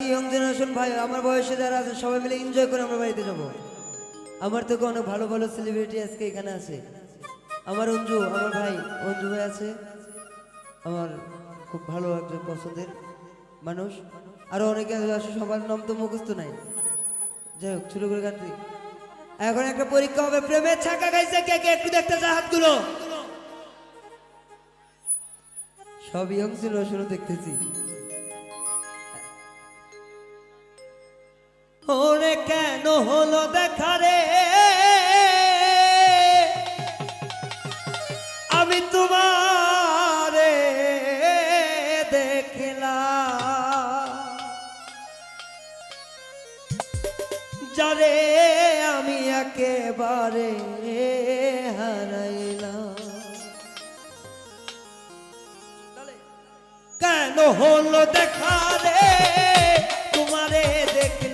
Young generation ভাই, আমার বয়সে যারা আছে, সবাই মিলে এনজয় করে আমরা বাড়িতে যাব। আমার থেকে অনেক ভালো ভালো সেলিব্রিটি আজকে এখানে আছে। আমার অঞ্জু, আমার ভাই অঞ্জু ভাই আছে। আমার খুব ভালো একজন পছন্দের মানুষ। আরও অনেকে আছে সবার নাম তো মুখস্থ নাই। যাই হোক, শুরু করে গান এখন একটা পরীক্ষা হবে, প্রেমের ছাকা খাইছে কে কে? একটু দেখতে চা হাতগুলো। সব ইয়ং জেনারেশনও দেখতেছি। ওরে কেন হলো দেখা রে? আমি তোমার দেখলাম। যারে আমি একেবারে হারাইলাম। কেন হলো দেখা রে? তোমারে দেখলাম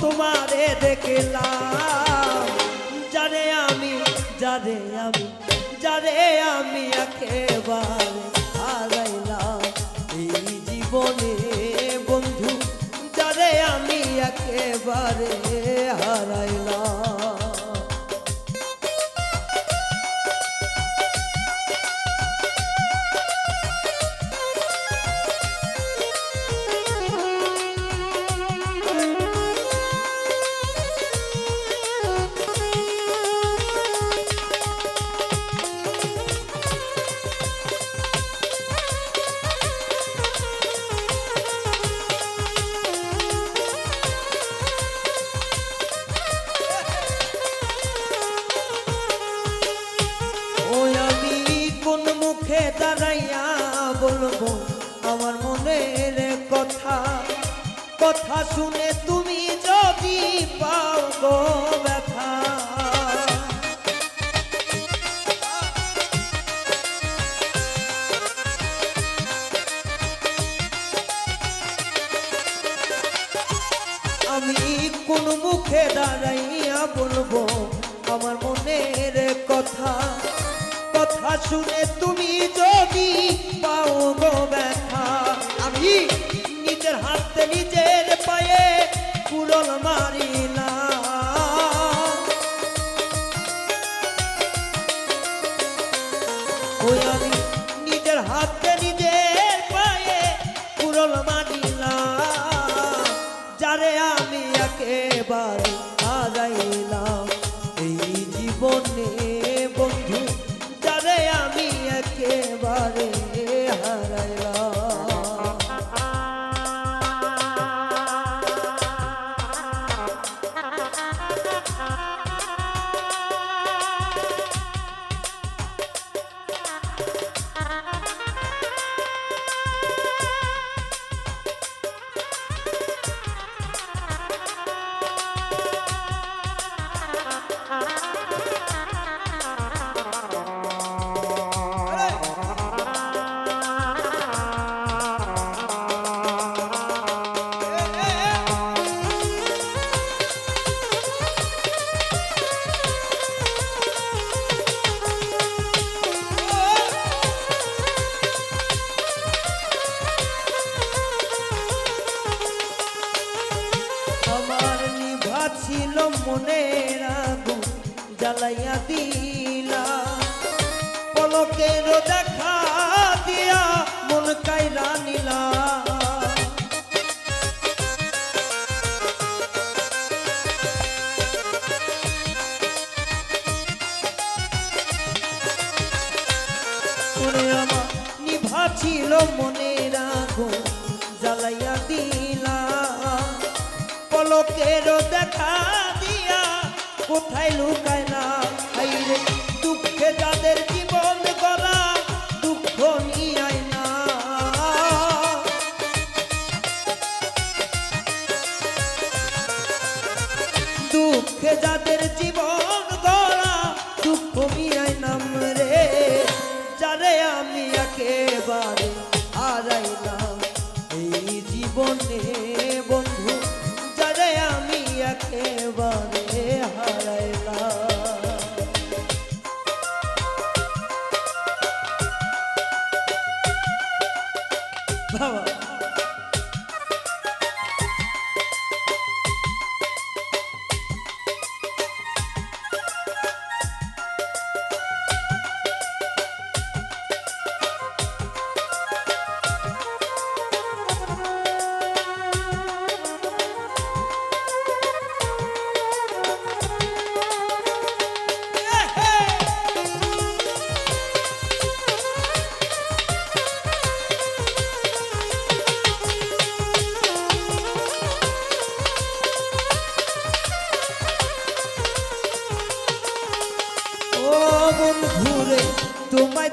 তোমারে দেখলাম। জানে আমি জানে আমি জানে আমি একেবারে হারাইলাম। এই জীবনে বন্ধু জানে আমি একেবারে হারাইলাম। মনের কথা কথা শুনে তুমি যদি পাও গো ব্যথা। আমি কোন মুখে দাঁড়াইয়া বলব, আমার মনের কথা কথা শুনে তুমি যদি পাও নিজের হাতে নিজের পায়ে পুরল মানিলাম যারে আমি একেবারে হারাইলাম। এই জীবনে বন্ধু, যারে আমি একেবারে দিলা। পলকের দেখা দিয়া মন কাইরা নিলা। আমার নিভা ছিল মনের আগুন, জ্বালাইয়া দিলা। পলকের দেখা কোথায় লুকাইলা আইরে দুঃখে যাদের জীবন গলা দুঃখ নিয়াই না। দুঃখে যাদের জীবন গলা দুঃখ মিয়াই নাম রে। যারে আমি একেবারে হারাইলাম, এই জীবনে বন্ধু, যারে আমি একেবারে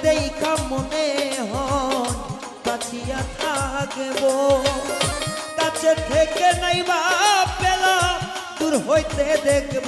দেখা মনে হন বাঁচিয়া থাকব। কাছে থেকে নাইবা পেলা দূর হইতে দেখব।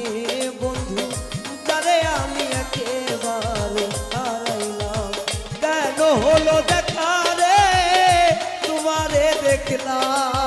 হলো দেখা রে তোমারে দেখলাম।